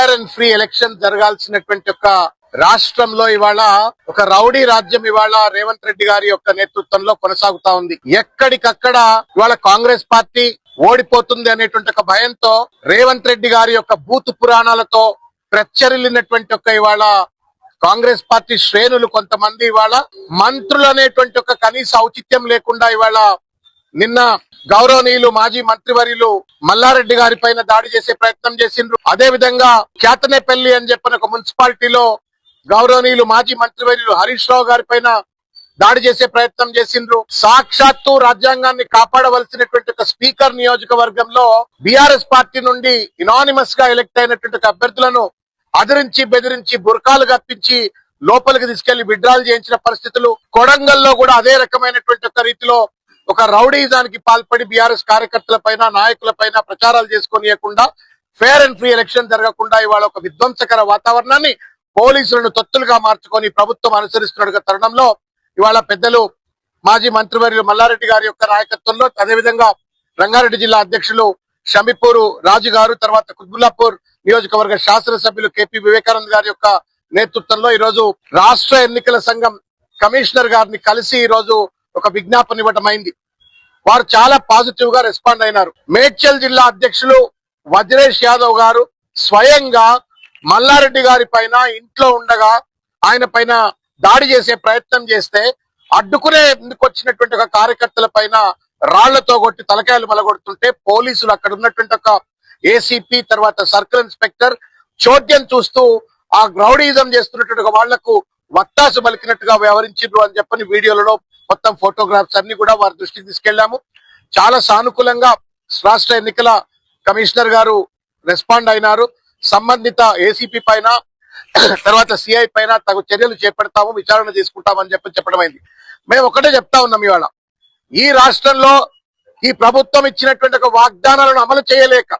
Fire and free election జరగాల్సినటువంటి ఒక రాష్ట్రంలో ఇవాళ ఒక రౌడీ రాజ్యం ఇవాళ రేవంత్ రెడ్డి గారి యొక్క నేతృత్వంలో కొనసాగుతా ఉంది. ఎక్కడికక్కడ ఇవాళ కాంగ్రెస్ పార్టీ ఓడిపోతుంది అనేటువంటి ఒక భయంతో రేవంత్ రెడ్డి గారి యొక్క బూతు పురాణాలతో ప్రచ్చరిల్లినటువంటి ఒక ఇవాళ కాంగ్రెస్ పార్టీ శ్రేణులు కొంతమంది ఇవాళ మంత్రులు అనేటువంటి ఒక కనీస ఔచిత్యం లేకుండా ఇవాళ నిన్న గౌరవనీయులు మాజీ మంత్రివర్యులు మల్లారెడ్డి గారి పైన దాడి చేసే ప్రయత్నం చేసిండ్రు. అదే విధంగా క్యాతనేపల్లి అని చెప్పిన ఒక మున్సిపాలిటీలో గౌరవనీయులు మాజీ మంత్రివర్యులు హరీష్ రావు గారి పైన దాడి చేసే ప్రయత్నం చేసిండ్రు. సాక్షాత్తు రాజ్యాంగాన్ని కాపాడవలసినటువంటి ఒక స్పీకర్ నియోజకవర్గంలో బీఆర్ఎస్ పార్టీ నుండి ఇనానిమస్గా ఎలక్ట్ అయినటువంటి అభ్యర్థులను అదిరించి బెదిరించి బురకాలు కప్పించి లోపలికి తీసుకెళ్ళి విడ్రాల్ చేయించిన పరిస్థితులు కొడంగల్లో కూడా అదే రకమైనటువంటి ఒక రీతిలో ఒక రౌడీజానికి పాల్పడి బీఆర్ఎస్ కార్యకర్తల పైన నాయకుల పైన ప్రచారాలు చేసుకోనియకుండా ఫేర్ అండ్ ఫ్రీ ఎలక్షన్ జరగకుండా ఇవాళ ఒక విధ్వంసకర వాతావరణాన్ని పోలీసులను తొత్తులుగా మార్చుకొని ప్రభుత్వం అనుసరిస్తున్న తరుణంలో ఇవాళ పెద్దలు మాజీ మంత్రివర్యులు మల్లారెడ్డి గారి యొక్క నాయకత్వంలో అదేవిధంగా రంగారెడ్డి జిల్లా అధ్యక్షులు షమిపూరు రాజు గారు తర్వాత కుత్బుల్లాపూర్ నియోజకవర్గ శాసనసభ్యులు కేపీ వివేకానంద్ గారి యొక్క నేతృత్వంలో ఈ రోజు రాష్ట్ర ఎన్నికల సంఘం కమిషనర్ గారిని కలిసి ఈ రోజు ఒక విజ్ఞాపన ఇవ్వటమైంది వారు చాలా పాజిటివ్గా రెస్పాండ్ అయినారు. మేడ్చల్ జిల్లా అధ్యక్షులు వజ్రేష్ యాదవ్ గారు స్వయంగా మల్లారెడ్డి గారి పైన ఇంట్లో ఉండగా ఆయన పైన దాడి చేసే ప్రయత్నం చేస్తే అడ్డుకునే ముందుకు వచ్చినటువంటి ఒక కార్యకర్తల పైన రాళ్ళతో కొట్టి తలకాయలు మలగొడుతుంటే పోలీసులు అక్కడ ఉన్నటువంటి ఒక ఏసీపీ తర్వాత సర్కిల్ ఇన్స్పెక్టర్ చోద్యం చూస్తూ ఆ గ్రౌడీజం చేస్తున్నటువంటి వాళ్ళకు వత్తాసు పలికినట్టుగా వ్యవహరించారు అని చెప్పని వీడియోలలో మొత్తం ఫోటోగ్రాఫ్స్ అన్ని కూడా వారి దృష్టికి తీసుకెళ్ళాము చాలా సానుకూలంగా రాష్ట్ర ఎన్నికల కమిషనర్ గారు రెస్పాండ్ అయినారు. సంబంధిత ఏసీపీ పైన తర్వాత సిఐ పైన తగు చర్యలు చేపడతాము విచారణ తీసుకుంటామని చెప్పి చెప్పడం అయింది. మేము ఒకటే చెప్తా ఉన్నాం ఇవాళ. ఈ రాష్ట్రంలో ఈ ప్రభుత్వం ఇచ్చినటువంటి ఒక వాగ్దానాలను అమలు చేయలేక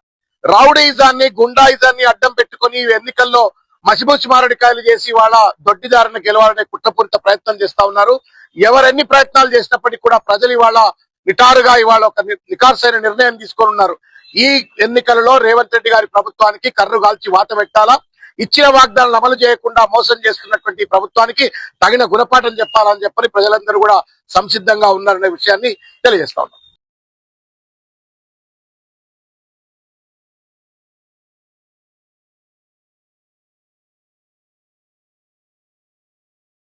రౌడీజాన్ని గుండాయిజాన్ని అడ్డం పెట్టుకొని ఈ ఎన్నికల్లో మసిబుచ్చి మారడికాయలు చేసి వాళ్ళ దొడ్డిదారిన గెలవాలనే కుట్రపూరిత ప్రయత్నం చేస్తా ఉన్నారు. ఎవరెన్ని ప్రయత్నాలు చేసినప్పటికీ కూడా ప్రజలు ఇవాళ నిటారుగా ఇవాళ ఒక నికార్సైన నిర్ణయం తీసుకొని ఉన్నారు. ఈ ఎన్నికలలో రేవంత్ రెడ్డి గారి ప్రభుత్వానికి కర్రు గాల్చి వాత పెట్టాలా? ఇచ్చిన వాగ్దానాలు అమలు చేయకుండా మోసం చేస్తున్నటువంటి ప్రభుత్వానికి తగిన గుణపాఠం చెప్పాలని చెప్పని ప్రజలందరూ కూడా సంసిద్ధంగా ఉన్నారనే విషయాన్ని తెలియజేస్తా